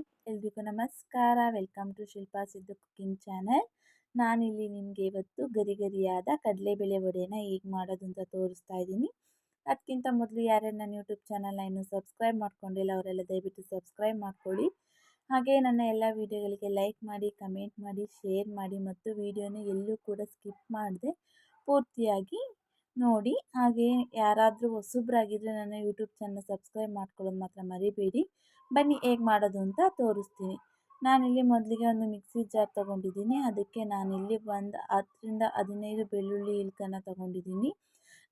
Hi ಎಲ್ರಿಗೂ ನಮಸ್ಕಾರ. Welcome to Shilpa Siddu cooking channel. ನಾನಿಲ್ಲಿ ನಿಮಗೆ ಇವತ್ತು ಗರಿ ಗರಿಯಾದ ಕಡಲೆಬೇಳೆ ವಡೆನ ಹೇಗೆ ಮಾಡೋದು ಅಂತ ತೋರಿಸ್ತಾ ಇದ್ದೀನಿ. ಅದಕ್ಕಿಂತ ಮೊದಲು ಯಾರ್ಯಾರು ನನ್ನ ಯೂಟ್ಯೂಬ್ ಚಾನಲ್ನ ಇನ್ನೂ ಸಬ್ಸ್ಕ್ರೈಬ್ ಮಾಡ್ಕೊಂಡಿಲ್ಲ, ಅವರೆಲ್ಲ ದಯವಿಟ್ಟು ಸಬ್ಸ್ಕ್ರೈಬ್ ಮಾಡ್ಕೊಳ್ಳಿ. ಹಾಗೆ ನನ್ನ ಎಲ್ಲ ವೀಡಿಯೋಗಳಿಗೆ ಲೈಕ್ ಮಾಡಿ, ಕಮೆಂಟ್ ಮಾಡಿ, ಶೇರ್ ಮಾಡಿ ಮತ್ತು ವೀಡಿಯೋನ ಎಲ್ಲೂ ಕೂಡ ಸ್ಕಿಪ್ ಮಾಡದೆ ಪೂರ್ತಿಯಾಗಿ ನೋಡಿ. ಹಾಗೆ ಯಾರಾದರೂ ಹೊಸಬ್ರಾಗಿದ್ದರೆ ನನ್ನ ಯೂಟ್ಯೂಬ್ ಚಾನಲ್ ಸಬ್ಸ್ಕ್ರೈಬ್ ಮಾಡ್ಕೊಳ್ಳೋದು ಮಾತ್ರ ಮರಿಬೇಡಿ. ಬನ್ನಿ ಹೇಗೆ ಮಾಡೋದು ಅಂತ ತೋರಿಸ್ತೀನಿ. ನಾನಿಲ್ಲಿ ಮೊದಲಿಗೆ ಒಂದು ಮಿಕ್ಸಿ ಜಾರ್ ತೊಗೊಂಡಿದ್ದೀನಿ. ಅದಕ್ಕೆ ನಾನಿಲ್ಲಿ ಒಂದು ಹತ್ತರಿಂದ ಹದಿನೈದು ಬೆಳ್ಳುಳ್ಳಿ ಇಲ್ಕನ್ನು ತೊಗೊಂಡಿದ್ದೀನಿ.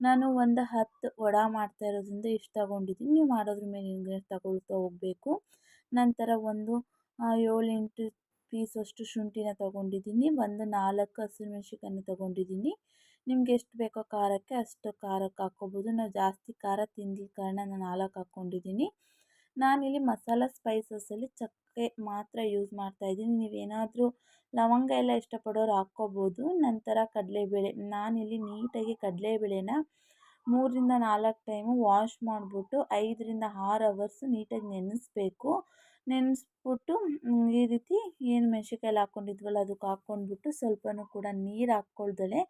ನಾನು ಒಂದು ಹತ್ತು ವಡ ಮಾಡ್ತಾ ಇರೋದ್ರಿಂದ ಇಷ್ಟು ತೊಗೊಂಡಿದ್ದೀನಿ. ನೀವು ಮಾಡೋದ್ರ ಮೇಲೆ ಇಂಗ್ರೀಡಿಯೆಂಟ್ ತಗೊಳ್ತಾ ಹೋಗಬೇಕು. ನಂತರ ಒಂದು ಏಳೆಂಟು ಪೀಸಷ್ಟು ಶುಂಠಿನ ತೊಗೊಂಡಿದ್ದೀನಿ. ಒಂದು ನಾಲ್ಕು ಹಸಿಮೆಣ್ಸಿನ್ಕಾಯನ್ನು ತೊಗೊಂಡಿದ್ದೀನಿ. ನಿಮ್ಗೆ ಎಷ್ಟು ಬೇಕೋ ಖಾರಕ್ಕೆ ಅಷ್ಟು ಖಾರಕ್ಕೆ ಹಾಕ್ಕೋಬೋದು. ನಾವು ಜಾಸ್ತಿ ಖಾರ ತಿಂದಿದ್ದ ಕಾರಣ ನಾನು ನಾಲ್ಕು ಹಾಕ್ಕೊಂಡಿದ್ದೀನಿ ನಾನಿಲ್ಲಿ ಮಸಾಲ ಸ್ಪೈಸಸಲ್ಲಿ ಚಕ್ಕೆ ಮಾತ್ರ ಯೂಸ್ ಮಾಡ್ತಾಯಿದ್ದೀನಿ ನೀವೇನಾದರೂ ಲವಂಗ ಎಲ್ಲ ಇಷ್ಟಪಡೋರು ಹಾಕ್ಕೋಬೋದು. ನಂತರ ಕಡಲೆಬೇಳೆ, ನಾನಿಲ್ಲಿ ನೀಟಾಗಿ ಕಡಲೆಬೇಳೆನ ಮೂರರಿಂದ ನಾಲ್ಕು ಟೈಮು ವಾಶ್ ಮಾಡಿಬಿಟ್ಟು ಐದರಿಂದ ಆರು ಅವರ್ಸು ನೀಟಾಗಿ ನೆನೆಸ್ಬೇಕು. ನೆನೆಸ್ಬಿಟ್ಟು ಈ ರೀತಿ ಏನು ಮೆಣ್ಸಿನ್ಕಾಯಲ್ಲಿ ಹಾಕ್ಕೊಂಡಿದ್ವಲ್ಲ ಅದಕ್ಕೆ ಹಾಕ್ಕೊಂಡ್ಬಿಟ್ಟು ಸ್ವಲ್ಪನೂ ಕೂಡ ನೀರು ಹಾಕ್ಕೊಳ್ದಲೆ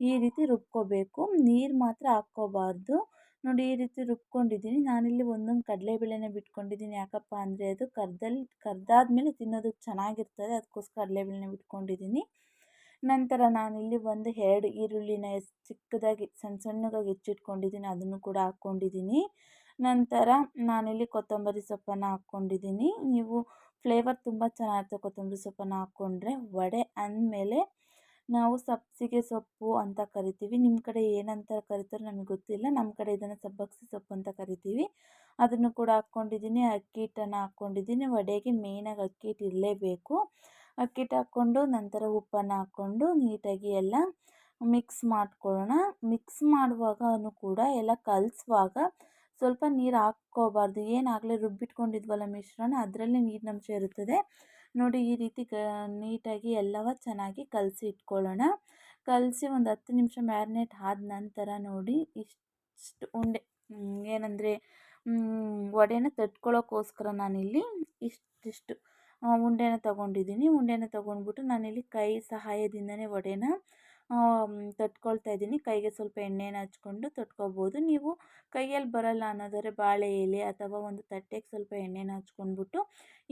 ಈ ರೀತಿ ರುಬ್ಕೋಬೇಕು. ನೀರು ಮಾತ್ರ ಹಾಕ್ಕೋಬಾರ್ದು. ನೋಡಿ ಈ ರೀತಿ ರುಬ್ಕೊಂಡಿದ್ದೀನಿ. ನಾನಿಲ್ಲಿ ಒಂದೊಂದು ಕಡಲೆಬೇಳೆನ ಬಿಟ್ಕೊಂಡಿದ್ದೀನಿ. ಯಾಕಪ್ಪ ಅಂದರೆ ಅದು ಕರ್ದಲ್ಲಿ ಕರ್ದಾದ್ಮೇಲೆ ತಿನ್ನೋದಕ್ಕೆ ಚೆನ್ನಾಗಿರ್ತದೆ. ಅದಕ್ಕೋಸ್ಕರ ಕಡಲೆಬೇಳೆನ ಬಿಟ್ಕೊಂಡಿದ್ದೀನಿ. ನಂತರ ನಾನಿಲ್ಲಿ ಒಂದು ಎರಡು ಈರುಳ್ಳಿನ ಚಿಕ್ಕದಾಗಿ ಸಣ್ಣ ಸಣ್ಣಗಾಗಿ ಹೆಚ್ಚಿಟ್ಕೊಂಡಿದ್ದೀನಿ. ಅದನ್ನು ಕೂಡ ಹಾಕ್ಕೊಂಡಿದ್ದೀನಿ. ನಂತರ ನಾನಿಲ್ಲಿ ಕೊತ್ತಂಬರಿ ಸೊಪ್ಪನ್ನು ಹಾಕ್ಕೊಂಡಿದ್ದೀನಿ. ನೀವು ಫ್ಲೇವರ್ ತುಂಬ ಚೆನ್ನಾಗಿರುತ್ತೆ. ಕೊತ್ತಂಬರಿ ಸೊಪ್ಪನ್ನು ಹಾಕ್ಕೊಂಡ್ರೆ ವಡೆ ಅಂದಮೇಲೆ ನಾವು ಸಬ್ಬಸಿಗೆ ಸೊಪ್ಪು ಅಂತ ಕರಿತೀವಿ. ನಿಮ್ಮ ಕಡೆ ಏನಂತ ಕರಿತಾರೋ ನಮಗೆ ಗೊತ್ತಿಲ್ಲ. ನಮ್ಮ ಕಡೆ ಇದನ್ನು ಸಬ್ಬಕ್ಸಿ ಸೊಪ್ಪು ಅಂತ ಕರಿತೀವಿ. ಅದನ್ನು ಕೂಡ ಹಾಕ್ಕೊಂಡಿದ್ದೀನಿ ಅಕ್ಕಿ ಹಿಟ್ಟನ್ನು ಹಾಕ್ಕೊಂಡಿದ್ದೀನಿ ವಡೆಗೆ ಮೇಯ್ನಾಗಿ ಅಕ್ಕಿ ಹಿಟ್ಟು ಇರಲೇಬೇಕು. ಅಕ್ಕಿ ಹಿಟ್ಟು ಹಾಕ್ಕೊಂಡು ನಂತರ ಉಪ್ಪನ್ನು ಹಾಕ್ಕೊಂಡು ನೀಟಾಗಿ ಎಲ್ಲ ಮಿಕ್ಸ್ ಮಾಡ್ಕೊಳ್ಳೋಣ. ಮಿಕ್ಸ್ ಮಾಡುವಾಗೂ ಕೂಡ ಎಲ್ಲ ಕಲಿಸುವಾಗ ಸ್ವಲ್ಪ ನೀರು ಹಾಕ್ಕೋಬಾರ್ದು. ಏನಾಗಲೇ ರುಬ್ಬಿಟ್ಕೊಂಡಿದ್ವಲ್ಲ ಮಿಶ್ರಣ? ಅದರಲ್ಲೇ ನೀರಿನಂಶ ಇರುತ್ತದೆ. ನೋಡಿ ಈ ರೀತಿ ಗ, ನೀಟಾಗಿ ಎಲ್ಲವ ಚೆನ್ನಾಗಿ ಕಲಸಿ ಇಟ್ಕೊಳ್ಳೋಣ. ಕಲಸಿ ಒಂದು ಹತ್ತು ನಿಮಿಷ ಮ್ಯಾರಿನೇಟ್ ಆದ ನಂತರ ನೋಡಿ ಇಷ್ಟು ಉಂಡೆ ಏನಂದರೆ ವಡೆನ ತಟ್ಕೊಳ್ಳೋಕ್ಕೋಸ್ಕರ ನಾನಿಲ್ಲಿ ಇಷ್ಟಿಷ್ಟು ಉಂಡೆನ ತೊಗೊಂಡಿದ್ದೀನಿ. ಉಂಡೆನ ತೊಗೊಂಡ್ಬಿಟ್ಟು ನಾನಿಲ್ಲಿ ಕೈ ಸಹಾಯದಿಂದನೇ ವಡೆನ ತಟ್ಕೊಳ್ತಾ ಇದ್ದೀನಿ. ಕೈಗೆ ಸ್ವಲ್ಪ ಎಣ್ಣೆನ ಹಚ್ಕೊಂಡು ತಟ್ಕೊಬೋದು. ನೀವು ಕೈಯಲ್ಲಿ ಬರಲ್ಲ ಅನ್ನೋದಾದ್ರೆ ಬಾಳೆ ಎಲೆ ಅಥವಾ ಒಂದು ತಟ್ಟೆಗೆ ಸ್ವಲ್ಪ ಎಣ್ಣೆನ ಹಚ್ಕೊಂಡ್ಬಿಟ್ಟು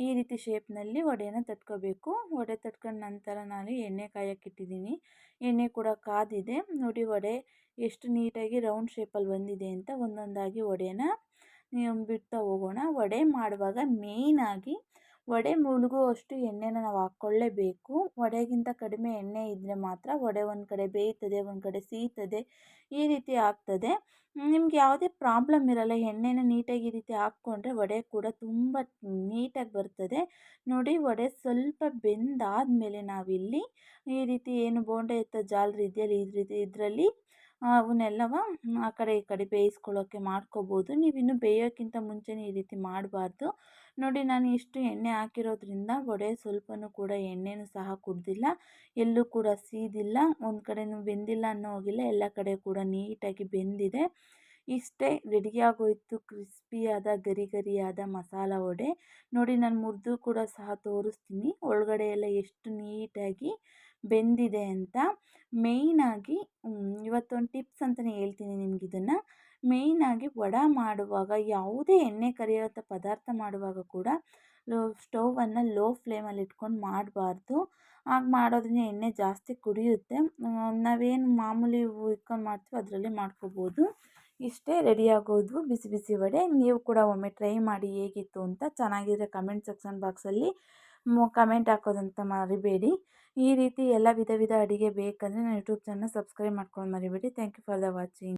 ಈ ರೀತಿ ಶೇಪ್ನಲ್ಲಿ ವಡೆನ ತಟ್ಕೋಬೇಕು. ವಡೆ ತಟ್ಕೊಂಡ ನಂತರ ನಾನು ಎಣ್ಣೆ ಕಾಯಕ್ಕಿಟ್ಟಿದ್ದೀನಿ ಎಣ್ಣೆ ಕೂಡ ಕಾದಿದೆ. ನೋಡಿ ವಡೆ ಎಷ್ಟು ನೀಟಾಗಿ ರೌಂಡ್ ಶೇಪಲ್ಲಿ ಬಂದಿದೆ ಅಂತ ಒಂದೊಂದಾಗಿ ವಡೆನ ಬಿಡ್ತಾ ಹೋಗೋಣ. ವಡೆ ಮಾಡುವಾಗ ಮೇಯ್ನಾಗಿ ವಡೆ ಮುಳುಗುವಷ್ಟು ಎಣ್ಣೆನ ನಾವು ಹಾಕ್ಕೊಳ್ಳೇಬೇಕು. ವಡೆಗಿಂತ ಕಡಿಮೆ ಎಣ್ಣೆ ಇದ್ದರೆ ಮಾತ್ರ ವಡೆ ಒಂದು ಕಡೆ ಬೇಯ್ತದೆ, ಒಂದು ಕಡೆ ಸೀತದೆ, ಈ ರೀತಿ ಆಗ್ತದೆ. ನಿಮ್ಗೆ ಯಾವುದೇ ಪ್ರಾಬ್ಲಮ್ ಇರಲ್ಲ, ಎಣ್ಣೆನ ನೀಟಾಗಿ ಈ ರೀತಿ ಹಾಕ್ಕೊಂಡ್ರೆ ವಡೆ ಕೂಡ ತುಂಬ ನೀಟಾಗಿ ಬರ್ತದೆ. ನೋಡಿ, ವಡೆ ಸ್ವಲ್ಪ ಬೆಂದಾದ ಮೇಲೆ ನಾವಿಲ್ಲಿ ಈ ರೀತಿ ಏನು ಬೋಂಡೆ ಎತ್ತೋ ಜಾಲರಿ ಇದೆಯಲ್ಲ, ಈ ರೀತಿ ಇದರಲ್ಲಿ ಅವನ್ನೆಲ್ಲವ ಆ ಕಡೆ ಈ ಕಡೆ ಬೇಯಿಸ್ಕೊಳ್ಳೋಕ್ಕೆ ಮಾಡ್ಕೋಬೋದು. ನೀವು ಇನ್ನೂ ಬೇಯೋಕ್ಕಿಂತ ಮುಂಚೆನೇ ಈ ರೀತಿ ಮಾಡಬಾರ್ದು. ನೋಡಿ, ನಾನು ಇಷ್ಟು ಎಣ್ಣೆ ಹಾಕಿರೋದ್ರಿಂದ ವಡೆ ಸ್ವಲ್ಪನೂ ಕೂಡ ಎಣ್ಣೆನೂ ಸಹ ಕುಡ್ದಿಲ್ಲ. ಎಲ್ಲೂ ಕೂಡ ಸೀದಿಲ್ಲ. ಒಂದು ಕಡೆನೂ ಬೆಂದಿಲ್ಲ ಅನ್ನೋ ಹೋಗಿಲ್ಲ. ಎಲ್ಲ ಕಡೆ ಕೂಡ ನೀಟಾಗಿ ಬೆಂದಿದೆ. ಇಷ್ಟೇ ರೆಡಿಯಾಗೋಯ್ತು ಕ್ರಿಸ್ಪಿಯಾದ, ಗರಿ ಗರಿಯಾದ ಮಸಾಲ ವಡೆ. ನೋಡಿ, ನಾನು ಮುರಿದು ಕೂಡ ಸಹ ತೋರಿಸ್ತೀನಿ. ಒಳಗಡೆ ಎಲ್ಲ ಎಷ್ಟು ನೀಟಾಗಿ ಬೆಂದಿದೆ ಅಂತ ಮೇಯ್ನಾಗಿ ಇವತ್ತೊಂದು ಟಿಪ್ಸ್ ಅಂತಲೇ ಹೇಳ್ತೀನಿ ನಿಮ್ಗೆ ಇದನ್ನು. ಮೇಯ್ನಾಗಿ ವಡೆ ಮಾಡುವಾಗ, ಯಾವುದೇ ಎಣ್ಣೆ ಕರಿಯುವಂಥ ಪದಾರ್ಥ ಮಾಡುವಾಗ ಕೂಡ ಸ್ಟೌವನ್ನು ಲೋ ಫ್ಲೇಮಲ್ಲಿ ಇಟ್ಕೊಂಡು ಮಾಡಬಾರ್ದು. ಹಾಗೆ ಮಾಡೋದ್ರಿಂದ ಎಣ್ಣೆ ಜಾಸ್ತಿ ಕುಡಿಯುತ್ತೆ. ನಾವೇನು ಮಾಮೂಲಿ ಇಟ್ಕೊಂಡು ಮಾಡ್ತೀವಿ ಅದರಲ್ಲಿ ಮಾಡ್ಕೋಬೋದು. ಇಷ್ಟೇ ರೆಡಿಯಾಗೋದು ಬಿಸಿ ಬಿಸಿ ವಡೆ. ನೀವು ಕೂಡ ಒಮ್ಮೆ ಟ್ರೈ ಮಾಡಿ ಹೇಗಿತ್ತು ಅಂತ ಚೆನ್ನಾಗಿದ್ರೆ ಕಮೆಂಟ್ ಸೆಕ್ಷನ್ ಬಾಕ್ಸಲ್ಲಿ ಕಮೆಂಟ್ ಹಾಕೋದಂತ ಮರಿಬೇಡಿ. ಈ ರೀತಿ ಎಲ್ಲ ವಿಧ ವಿಧ ಅಡುಗೆ ಬೇಕಂದರೆ ನನ್ನ ಯೂಟ್ಯೂಬ್ ಚಾನಲ್ ಸಬ್ಸ್ಕ್ರೈಬ್ ಮಾಡ್ಕೊಂಡು ಮರಿಬೇಡಿ. Thank you for the watching